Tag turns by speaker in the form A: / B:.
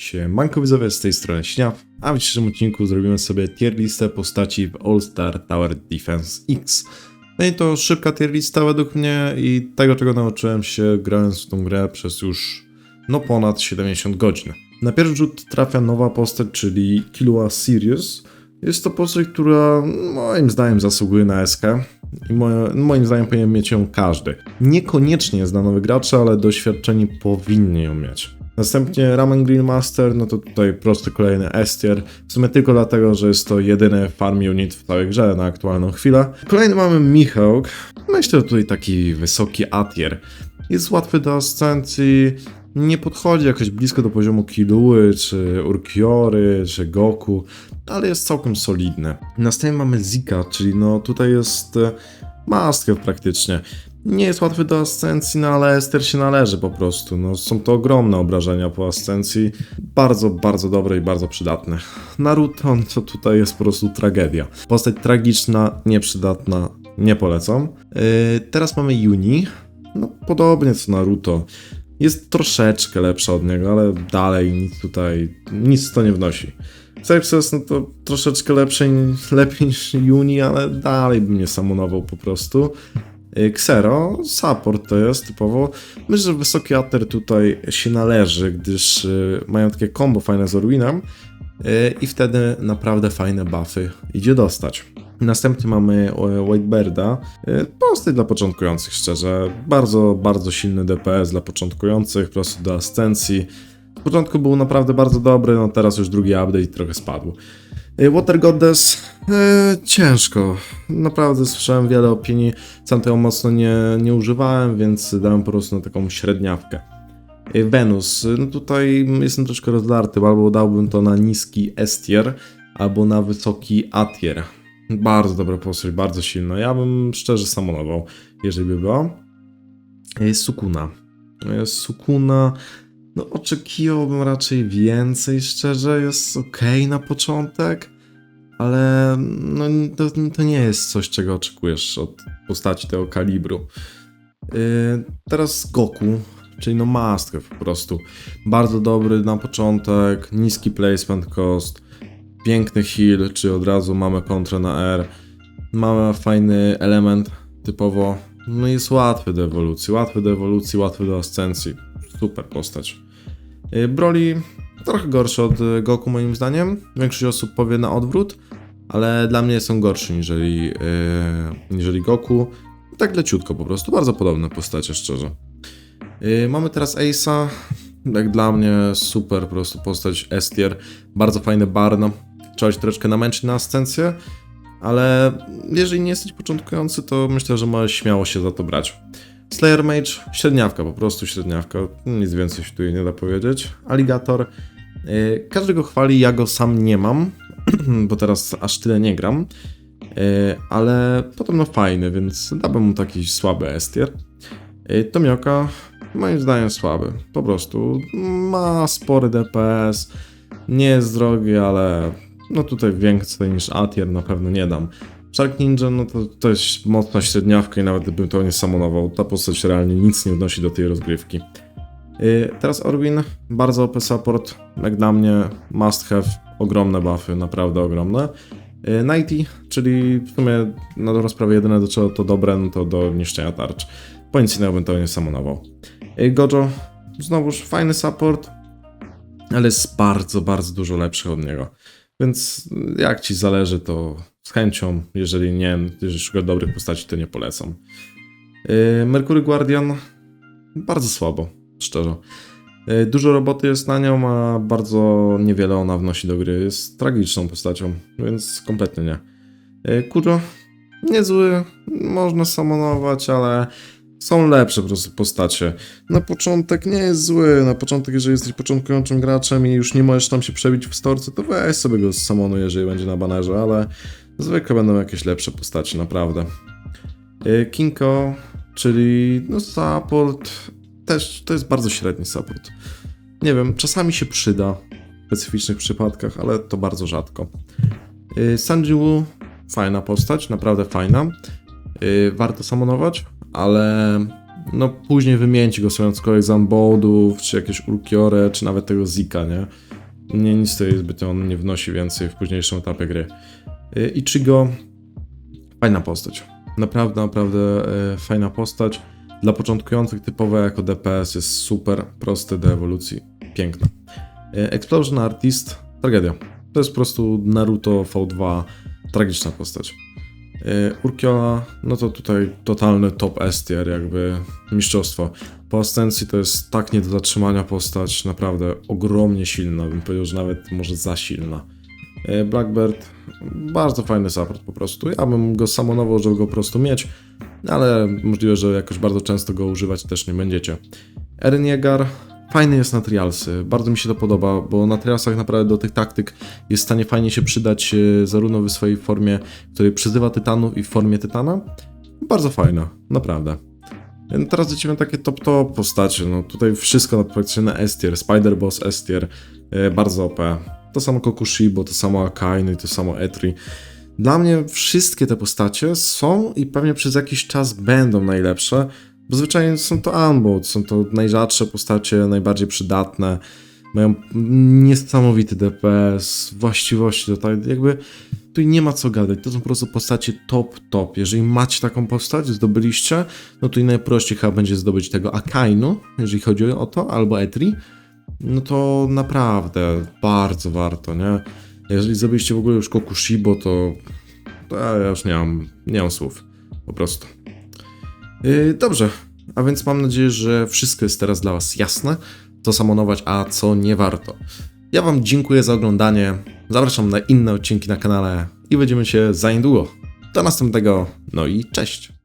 A: Siemanko widzowie, z tej strony Śniaw, a w dzisiejszym odcinku zrobimy sobie tier listę postaci w All Star Tower Defense X. No i to szybka tier lista według mnie i tego czego nauczyłem się grając w tą grę przez już no ponad 70 godzin. Na pierwszy rzut trafia nowa postać, czyli Killua Sirius. Jest to postać, która moim zdaniem zasługuje na SK i moje, moim zdaniem powinien mieć ją każdy. Niekoniecznie nowych graczy, ale doświadczeni powinni ją mieć. Następnie Ramen Green Master, no to tutaj prosty kolejny S-tier, w sumie tylko dlatego, że jest to jedyny farm unit w całej grze na aktualną chwilę. Kolejny mamy Michałk, myślę, że tutaj taki wysoki A-tier. Jest łatwy do ascencji, nie podchodzi jakoś blisko do poziomu Kiluły, czy Urkiory, czy Goku, ale jest całkiem solidny. Następnie mamy Zika, czyli no tutaj jest e, have praktycznie. Nie jest łatwy do ascencji, no ale Ester się należy po prostu. No, są to ogromne obrażenia po ascencji. Bardzo, bardzo dobre i bardzo przydatne. Naruto to tutaj jest po prostu tragedia. Postać tragiczna, nieprzydatna, nie polecam. Yy, teraz mamy Juni. No podobnie co Naruto. Jest troszeczkę lepsza od niego, ale dalej nic tutaj, nic to nie wnosi. Cypses, no to troszeczkę lepszy, lepiej niż Juni, ale dalej bym nie samonował po prostu. Y, Xero, support to jest typowo. Myślę, że wysoki ater tutaj się należy, gdyż y, mają takie combo fajne z Orwinem y, i wtedy naprawdę fajne buffy idzie dostać. Następnie mamy Whitebirda, y, postać dla początkujących szczerze, bardzo, bardzo silny DPS dla początkujących, prosto do ascencji. W początku był naprawdę bardzo dobry, no teraz już drugi update trochę spadł. Y, Water Goddess, e, ciężko. Naprawdę słyszałem wiele opinii. Sam tego mocno nie, nie używałem, więc dałem po prostu na taką średniawkę. Y, Venus, no tutaj jestem troszkę rozdarty, albo dałbym to na niski S-tier, albo na wysoki A-tier. Bardzo dobra postać, bardzo silna. Ja bym szczerze samonował, jeżeli by była. Y, Sukuna. Y, Sukuna. No, oczekiwałbym raczej więcej, szczerze. Jest ok na początek, ale no, to, to nie jest coś, czego oczekujesz od postaci tego kalibru. Yy, teraz Goku, czyli no have po prostu. Bardzo dobry na początek, niski placement cost, piękny heal, czy od razu mamy kontrę na R. Mamy fajny element typowo, no jest łatwy do ewolucji, łatwy do ewolucji, łatwy do ascencji. Super postać. Yy, Broly trochę gorszy od y, Goku moim zdaniem. Większość osób powie na odwrót, ale dla mnie są gorszy niżeli, yy, niżeli Goku. Tak leciutko po prostu, bardzo podobne postacie szczerze. Mamy teraz Ace'a. Jak dla mnie super po prostu postać S-tier. Bardzo fajny Barn. Trzeba się troszeczkę namęczyć na ascencję, ale jeżeli nie jesteś początkujący, to myślę, że możesz śmiało się za to brać. Slayer Mage, średniawka, po prostu średniawka, nic więcej się tu nie da powiedzieć. Alligator, yy, każdy go chwali, ja go sam nie mam, bo teraz aż tyle nie gram, yy, ale podobno fajny, więc dałbym mu taki słaby estier. Yy, Tomioka, moim zdaniem słaby, po prostu ma spory DPS, nie jest drogi, ale no tutaj więcej niż Atier na pewno nie dam. Shark Ninja, no to, to jest mocna średniawka i nawet bym to nie samonował. Ta postać realnie nic nie wnosi do tej rozgrywki. Yy, teraz Orwin, bardzo OP support, jak dla mnie must have, ogromne buffy, naprawdę ogromne. Yy, Nighty, czyli w sumie na dobrą sprawę jedyne do czego to dobre, no to do niszczenia tarcz. Po nic innego bym to nie samonował. Yy, Gojo, znowuż fajny support, ale jest bardzo, bardzo dużo lepszy od niego. Więc jak ci zależy, to z chęcią, jeżeli nie, jeżeli szukasz dobrych postaci, to nie polecam. Yy, Mercury Guardian, bardzo słabo, szczerze. Yy, Dużo roboty jest na nią, a bardzo niewiele ona wnosi do gry. Jest tragiczną postacią, więc kompletnie nie. Yy, Kuro, niezły, można samonować, ale są lepsze po prostu postacie. Na początek nie jest zły, na początek jeżeli jesteś początkującym graczem i już nie możesz tam się przebić w storce, to weź sobie go z samonu, jeżeli będzie na banerze, ale zwykle będą jakieś lepsze postacie, naprawdę. Yy, Kinko, czyli no support, też to jest bardzo średni support. Nie wiem, czasami się przyda w specyficznych przypadkach, ale to bardzo rzadko. Yy, Sanjiwu, fajna postać, naprawdę fajna. Yy, warto samonować, ale no później wymieńcie go sobie na z Unboldów, czy jakieś Ulquiorę, czy nawet tego Zika, nie? Nie, nic tutaj zbytnio on nie wnosi więcej w późniejszym etapie gry. Y, Ichigo, fajna postać. Naprawdę, naprawdę e, fajna postać. Dla początkujących typowe jako DPS jest super, prosty do ewolucji, piękna. E, Explosion Artist, tragedia. To jest po prostu Naruto V2, tragiczna postać. Urkiola, no to tutaj totalny top S tier, jakby mistrzostwo. Po ascencji to jest tak nie do zatrzymania postać, naprawdę ogromnie silna, bym powiedział, że nawet może za silna. E, Blackbird, bardzo fajny support po prostu. Ja bym go samonował, żeby go po prostu mieć, ale możliwe, że jakoś bardzo często go używać też nie będziecie. Eren Yeager, fajny jest na trialsy, bardzo mi się to podoba, bo na trialsach naprawdę do tych taktyk jest w stanie fajnie się przydać e, zarówno w swojej formie, w której przyzywa tytanów i w formie tytana. Bardzo fajna, naprawdę. E, Teraz lecimy takie top-top postacie, no tutaj wszystko na praktycznie na S-tier, Spider-Boss S-tier, e, bardzo OP. To samo Kokushibo, to samo Akainu i to samo Etri. Dla mnie wszystkie te postacie są i pewnie przez jakiś czas będą najlepsze, bo zwyczajnie są to Unbound, są to najrzadsze postacie, najbardziej przydatne, mają niesamowity DPS, właściwości, to tak jakby tu nie ma co gadać, to są po prostu postacie top, top. Jeżeli macie taką postać, zdobyliście, no to i najprościej chyba będzie zdobyć tego Akainu, jeżeli chodzi o to, albo Etri, no to naprawdę bardzo warto, nie? Jeżeli zrobiliście w ogóle już Kokushibo, to, to ja już nie mam, nie mam słów, po prostu. Yy, dobrze, a więc mam nadzieję, że wszystko jest teraz dla Was jasne, co samonować, a co nie warto. Ja Wam dziękuję za oglądanie, zapraszam na inne odcinki na kanale i widzimy się za niedługo. Do następnego, no i cześć!